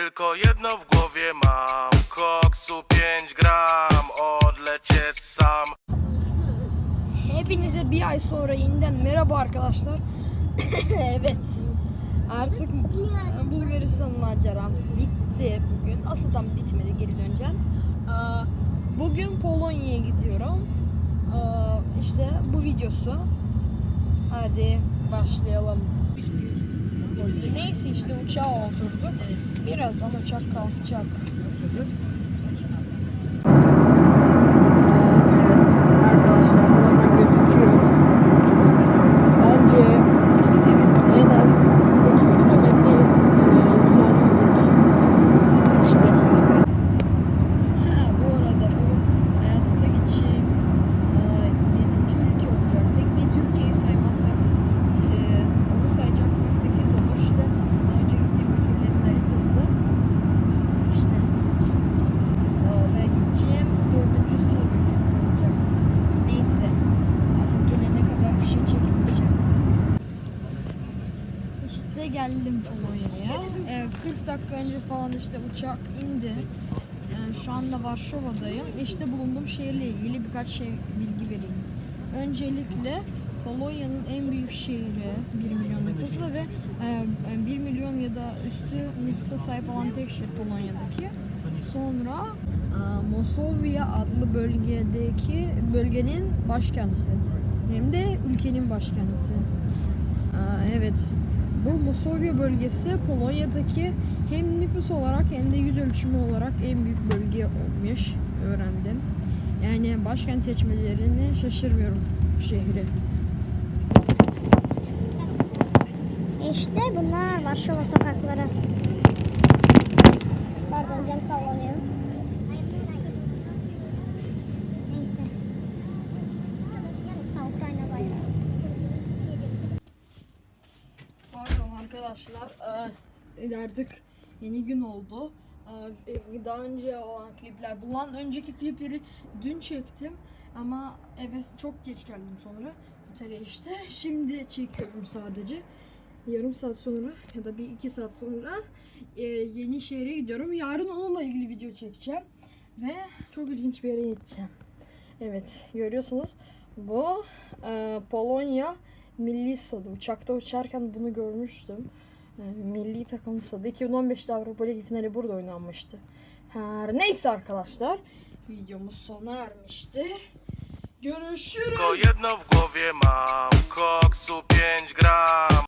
Tylko jedno w głowie mam Koksu 5 gram Odlecieć sam Hepinize bir ay sonra yeniden merhaba arkadaşlar. evet. Artık Bulgaristan maceram bitti bugün. Aslında bitmedi geri döneceğim. Aa, Bugün Polonya'ya gidiyorum. Aa, İşte bu videosu. Hadi başlayalım. İşte uçağa oturduk. Birazdan uçak kalkacak. Evet arkadaşlar buradan gözüküyor. Bence en az 8 kilometre e, yükseltecek. İşte. Ha, bu arada bu hayatımda gideceğim e, 7. ülke olacak. Tek bir Türkiye'yi saymazsak e, onu sayacaksak 8 olur. İşte daha önce gittiğim ülkelerin haritası. İşte ee, ve gideceğim dördüncü sınıf ülkesi olacak. Neyse. Artık gelene kadar bir şey çekmeyeceğim. İşte geldim Polonya'ya. Ee, 40 dakika önce falan işte uçak indi. Yani şu anda Varşova'dayım. İşte bulunduğum şehirle ilgili birkaç şey bilgi vereyim. Öncelikle Polonya'nın en büyük şehri 1 milyon nüfusla ve e, 1 milyon ya da üstü nüfusa sahip olan tek şehir Polonya'daki. Sonra e, Mosovya adlı bölgedeki bölgenin başkenti. Hem de ülkenin başkenti. E, evet. Bu Mosovya bölgesi Polonya'daki hem nüfus olarak hem de yüz ölçümü olarak en büyük bölge olmuş. Öğrendim. Yani başkent seçmelerini şaşırmıyorum bu şehri. İşte bunlar Varşova sokakları. Pardon cam sallanıyor. Neyse. Ha, Ukrayna bayrağı. Pardon arkadaşlar. Ee, artık yeni gün oldu. Ee, daha önce olan klipler, bundan önceki klipleri dün çektim. Ama evet çok geç geldim sonra. Otele işte. Şimdi çekiyorum sadece. Yarım saat sonra ya da bir iki saat sonra e, yeni şehre gidiyorum. Yarın onunla ilgili video çekeceğim. Ve çok ilginç bir yere gideceğim. Evet görüyorsunuz. Bu e, Polonya milli stadı. Uçakta uçarken bunu görmüştüm. E, milli takım stadı. 2015'te Avrupa Ligi finali burada oynanmıştı. Her neyse arkadaşlar. Videomuz sona ermiştir. Görüşürüz. Tylko jedno w głowie mam Koksu 5 gram